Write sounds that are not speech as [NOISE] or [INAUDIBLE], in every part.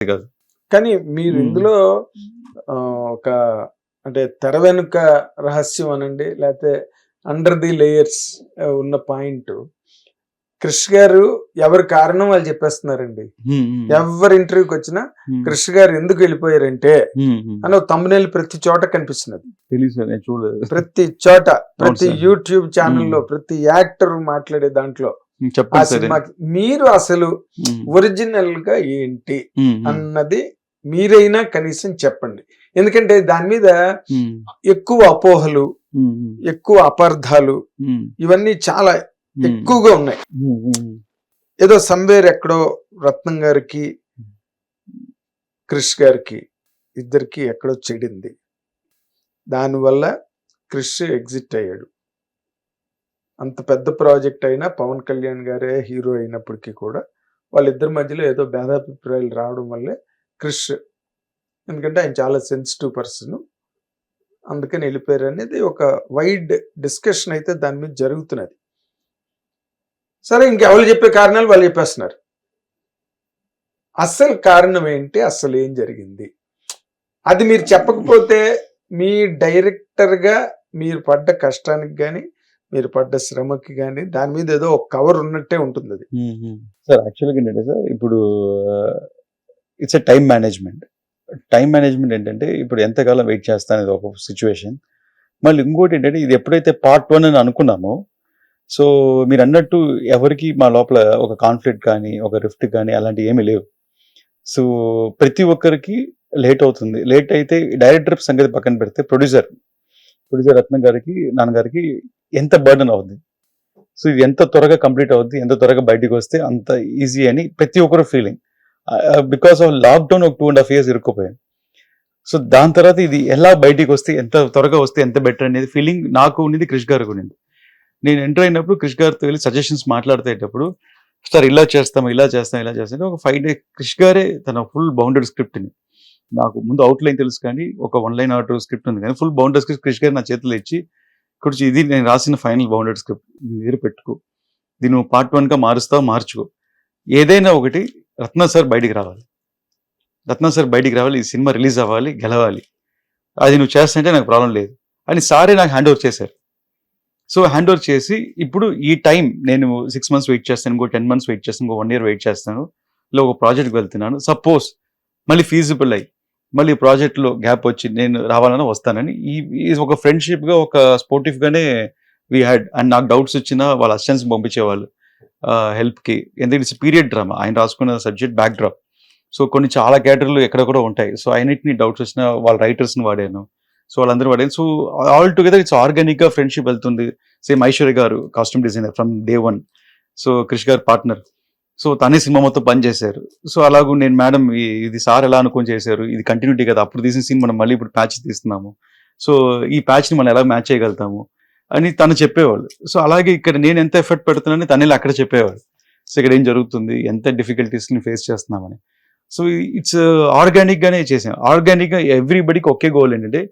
కాదు కానీ మీరు. ఇందులో ఆ, ఒక అంటే తెర వెనుక రహస్యం అనండి లేకపోతే అండర్ ది లేయర్స్ ఉన్న పాయింట్ క్రిష్ గారు ఎవరి కారణం వాళ్ళు చెప్పేస్తున్నారండి ఎవరి ఇంటర్వ్యూకి వచ్చినా క్రిష్ గారు ఎందుకు వెళ్ళిపోయారంటే. అని ఒక తమ్మునేలు ప్రతి చోట కనిపిస్తున్నది ప్రతి చోట ప్రతి. యూట్యూబ్ ఛానల్లో. ప్రతి యాక్టర్ మాట్లాడే దాంట్లో ఆ సినిమాకి మీరు అసలు ఒరిజినల్గా ఏంటి అన్నది మీరైనా కనీసం చెప్పండి. ఎందుకంటే దాని మీద ఎక్కువ అపోహలు ఎక్కువ అపార్థాలు ఇవన్నీ చాలా ఎక్కువగా ఉన్నాయి. ఏదో సంవేర్ ఎక్కడో రత్నం గారికి క్రిష్ గారికి ఇద్దరికి ఎక్కడో చెడింది. దానివల్ల క్రిష్ ఎగ్జిట్ అయ్యాడు. అంత పెద్ద ప్రాజెక్ట్ అయినా పవన్ కళ్యాణ్ గారే హీరో అయినప్పటికీ కూడా వాళ్ళిద్దరి మధ్యలో ఏదో భేదాభిప్రాయాలు రావడం వల్లే క్రిష్ ఎందుకంటే ఆయన చాలా సెన్సిటివ్ పర్సన్ అందుకని వెళ్ళిపోయారు అనేది ఒక వైడ్ డిస్కషన్ అయితే దాని మీద జరుగుతున్నది. సరే ఇంకెవరు చెప్పే కారణాలు వాళ్ళు చెప్పేస్తున్నారు. అసలు కారణం ఏంటి? అసలు ఏం జరిగింది? అది మీరు చెప్పకపోతే మీ డైరెక్టర్గా మీరు పడ్డ కష్టానికి కానీ మీరు పడ్డ శ్రమకి కానీ దాని మీద ఏదో ఒక కవర్ ఉన్నట్టే ఉంటుంది అది సార్ యాక్చువల్గా ఏంటంటే సార్ ఇప్పుడు it's a time management time management ఏంటంటే ఇప్పుడు ఎంతకాలం వెయిట్ చేస్తాను అనేది ఒక సిచ్యువేషన్ మళ్ళీ ఇంకోటి ఏంటంటే ఇది ఎప్పుడైతే పార్ట్ వన్ అని అనుకున్నామో సో మీరు అన్నట్టు ఎవరికి మా లోపల ఒక కాన్ఫ్లిక్ట్ కానీ ఒక రిఫ్ట్ కానీ అలాంటివి ఏమీ లేవు. సో ప్రతి ఒక్కరికి లేట్ అవుతుంది. లేట్ అయితే డైరెక్టర్ సంగతి పక్కన పెడితే ప్రొడ్యూసర్ ప్రొడ్యూసర్ రత్నం గారికి నాన్నగారికి ఎంత బర్డన్ అవుద్ది? సో ఇది ఎంత త్వరగా కంప్లీట్ అవుద్ది ఎంత త్వరగా బయటికి వస్తే అంత ఈజీ అని ప్రతి ఒక్కరు ఫీలింగ్ బికాస్ ఆఫ్ లాక్డౌన్ ఒక టూ అండ్ హాఫ్ ఇయర్స్ ఇరుక్కుపోయాను సో దాని తర్వాత ఇది ఎలా బయటికి వస్తే ఎంత త్వరగా వస్తే ఎంత బెటర్ అనేది ఫీలింగ్ నాకు ఉన్నది క్రిష్ గారికి ఉన్నది. నేను ఎంటర్ అయినప్పుడు క్రిష్ గారితో వెళ్ళి సజెషన్స్ మాట్లాడేటప్పుడు సార్ ఇలా చేస్తాం ఇలా చేస్తాం ఇలా చేస్తాం ఒక ఫైవ్ డే క్రిష్ గారే తన ఫుల్ బౌండెడ్ స్క్రిప్ట్ని నాకు ముందు అవుట్ లైన్ తెలుసు కానీ ఒక వన్ లైన్ ఆర్డర్ స్క్రిప్ట్ ఉంది కానీ ఫుల్ బౌండర్ స్క్రిప్ట్ క్రిష్ గారు నా చేతిలో ఇచ్చి కొంచెం ఇది నేను రాసిన ఫైనల్ బౌండర్ స్క్రిప్ట్ మీరు పెట్టుకో. దీన్ని నువ్వు పార్ట్ వన్గా మారుస్తావు మార్చుకో. ఏదైనా ఒకటి రత్న సార్ బయటికి రావాలి. రత్న సార్ బయటికి రావాలి ఈ సినిమా రిలీజ్ అవ్వాలి గెలవాలి. అది నువ్వు చేస్తుంటే నాకు ప్రాబ్లం లేదు. అని సారే నాకు హ్యాండ్ ఓవర్ చేశారు. సో హ్యాండ్ ఓవర్ చేసి ఇప్పుడు ఈ టైం నేను సిక్స్ మంత్స్ వెయిట్ చేస్తాను ఇంకో టెన్ మంత్స్ వెయిట్ చేస్తాను ఇంకో వన్ ఇయర్ వెయిట్ చేస్తాను ఇలా ఒక ప్రాజెక్ట్కి వెళ్తున్నాను. సపోజ్ మళ్ళీ ఫీజిబుల్ అయ్యి మళ్ళీ ప్రాజెక్టులో గ్యాప్ వచ్చి నేను రావాలని వస్తానని ఈ ఒక ఫ్రెండ్షిప్గా ఒక స్పోర్టివ్గానే వీ హ్యాడ్ అండ్ నాకు డౌట్స్ వచ్చినా వాళ్ళ అసిస్టెన్స్ పంపించేవాళ్ళు. హెల్ప్కి. ఎందుకంటే ఇట్స్ పీరియడ్ డ్రామా. ఆయన రాసుకున్న సబ్జెక్ట్ బ్యాక్ డ్రాప్ సో కొన్ని చాలా క్యాటర్లు కూడా ఉంటాయి. సో అయినటిని డౌట్స్ వచ్చిన వాళ్ళ రైటర్స్ని వాడాను. సో వాళ్ళందరూ వాడాను సో ఆల్ టుగెదర్ ఇట్స్ ఆర్గానిక్గా ఫ్రెండ్షిప్ వెళ్తుంది. Same Aishwarya garu costume designer from day one. So Krish garu partner. So తనే సినిమా మొత్తం పని చేశారు. సో అలాగూ నేను మేడం ఇది సార్ ఎలా అనుకోని చేశారు. ఇది కంటిన్యూటీ కదా. అప్పుడు తీసిన సీన్ మనం మళ్ళీ ఇప్పుడు ప్యాచ్ తీస్తున్నాము. సో ఈ ప్యాచ్ని మనం ఎలా మ్యాచ్ చేయగలుగుతాము అని తను చెప్పేవాళ్ళు. సో అలాగే ఇక్కడ నేను ఎంత ఎఫర్ట్ పెడుతున్నానని తనే అక్కడ చెప్పేవాడు సో ఇక్కడ ఏం జరుగుతుంది? ఎంత డిఫికల్టీస్ని ఫేస్ చేస్తున్నామని. సో ఇట్స్ ఆర్గానిక్ uh, గానే చేసాం ఆర్గానిక్గా ఎవ్రీబడికి ఒకే గోల్ ఏంటంటే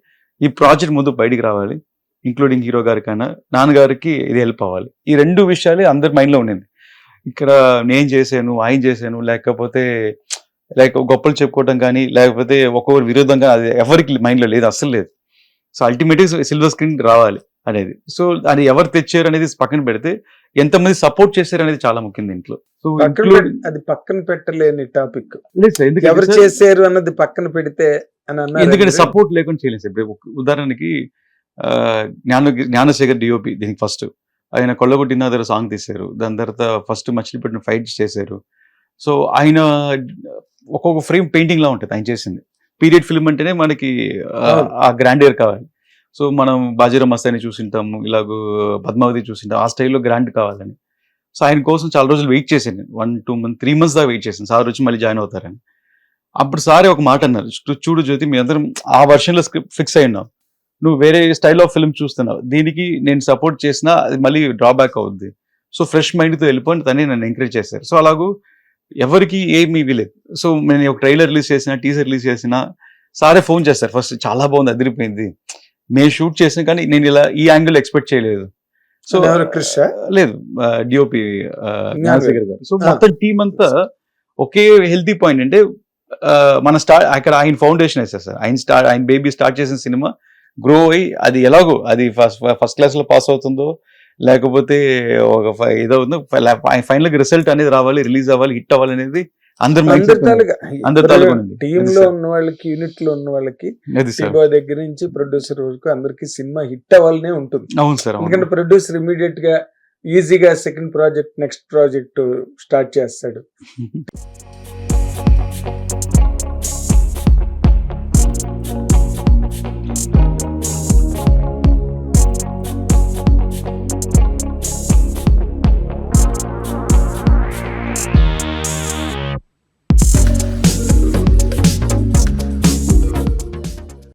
ఈ ప్రాజెక్ట్ ముందు బయటికి రావాలి. ఇంక్లూడింగ్ హీరో గారికైనా నాన్నగారికి ఇది హెల్ప్ అవ్వాలి. ఈ రెండు విషయాలే అందరి మైండ్లో ఉండింది. ఇక్కడ నేను చేశాను ఆయన చేశాను లేకపోతే లైక్ గొప్పలు చెప్పుకోవడం కానీ లేకపోతే ఒక్కొక్కరు విరోధంగా అది ఎవరికి మైండ్లో లేదు అస్సలు లేదు. సో అల్టిమేట్గా సిల్వర్ స్క్రీన్ రావాలి అనేది. సో అది ఎవరు తెచ్చారు అనేది పక్కన పెడితే ఎంతమంది సపోర్ట్ చేశారు అనేది చాలా ముఖ్యం దీంట్లో. సో అది పక్కన పెట్టలేని టాపిక్. ఎవరు చేశారు అన్నది పక్కన పెడితే ఎందుకంటే సపోర్ట్ లేకుండా చేయలేదు ఉదాహరణకి జ్ఞాన జ్ఞానశేఖర్ డిఓపి దీనికి ఫస్ట్. ఆయన కొల్లగొట్టిన దగ్గర సాంగ్ తీశారు. దాని తర్వాత ఫస్ట్ మచిలీపట్నం ఫైట్స్ చేశారు. సో ఆయన ఒక్కొక్క ఫ్రేమ్ పెయింటింగ్ లా ఉంటుంది ఆయన చేసింది. పీరియడ్ ఫిల్మ్ అంటేనే మనకి ఆ. ఆ గ్రాండియర్ కావాలి. సో మనం బాజీరా మస్తాని చూసింటాము ఇలాగ పద్మావతి చూసింటాం ఆ స్టైల్లో గ్రాండ్ కావాలని. సో ఆయన కోసం చాలా రోజులు వెయిట్ చేశాను one two month three months దాకా వెయిట్ చేశాను సార్ వచ్చి మళ్ళీ జాయిన్ అవుతారని. అప్పుడు సారే ఒక మాట అన్నారు "చూ- చూడు జ్యోతి మీ అందరం ఆ వర్షన్లో స్క్రిప్ట్ ఫిక్స్ అయి ఉన్నావు నువ్వు వేరే స్టైల్ ఆఫ్ ఫిల్మ్ చూస్తున్నావు. దీనికి నేను సపోర్ట్ చేసినా అది మళ్ళీ డ్రాబ్యాక్ అవుద్ది. సో ఫ్రెష్ మైండ్తో వెళ్ళిపోయి తనే నన్ను ఎంకరేజ్ చేశారు. సో అలాగూ ఎవరికి ఏమీ ఇవ్వలేదు. సో నేను ఒక ట్రైలర్ రిలీజ్ చేసిన టీజర్ రిలీజ్ చేసిన సారే ఫోన్ చేస్తారు. ఫస్ట్ చాలా బాగుంది అదిరిపోయింది. మేము షూట్ చేసిన కానీ నేను ఇలా ఈ యాంగిల్ ఎక్స్పెక్ట్ చేయలేదు. సో లేదు. DOP so. మొత్తం టీం అంతా ఒకే హెల్తీ పాయింట్ అంటే మన స్టార్ట్ అక్కడ ఆయన ఫౌండేషన్ వేస్తారు సార్? ఆయన స్టార్ట్ ఆయన బేబీ స్టార్ట్ చేసిన సినిమా గ్రో అయ్యి అది ఎలాగో అది ఫస్ట్ ఫస్ట్ క్లాస్లో పాస్ అవుతుందో లేకపోతే ఒక ఏదో ఉందో ఫైనల్ రిజల్ట్ అనేది రావాలి రిలీజ్ అవ్వాలి హిట్ అవ్వాలి అనేది. టీమ్లో. ఉన్న వాళ్ళకి యూనిట్లో ఉన్న వాళ్ళకి దగ్గర నుంచి ప్రొడ్యూసర్ వరకు అందరికి సినిమా హిట్ అవ్వాలనే ఉంటుంది. అవును సార్ ఎందుకంటే ప్రొడ్యూసర్ ఇమీడియట్గా ఈజీగా second project next project start చేస్తాడు. [LAUGHS]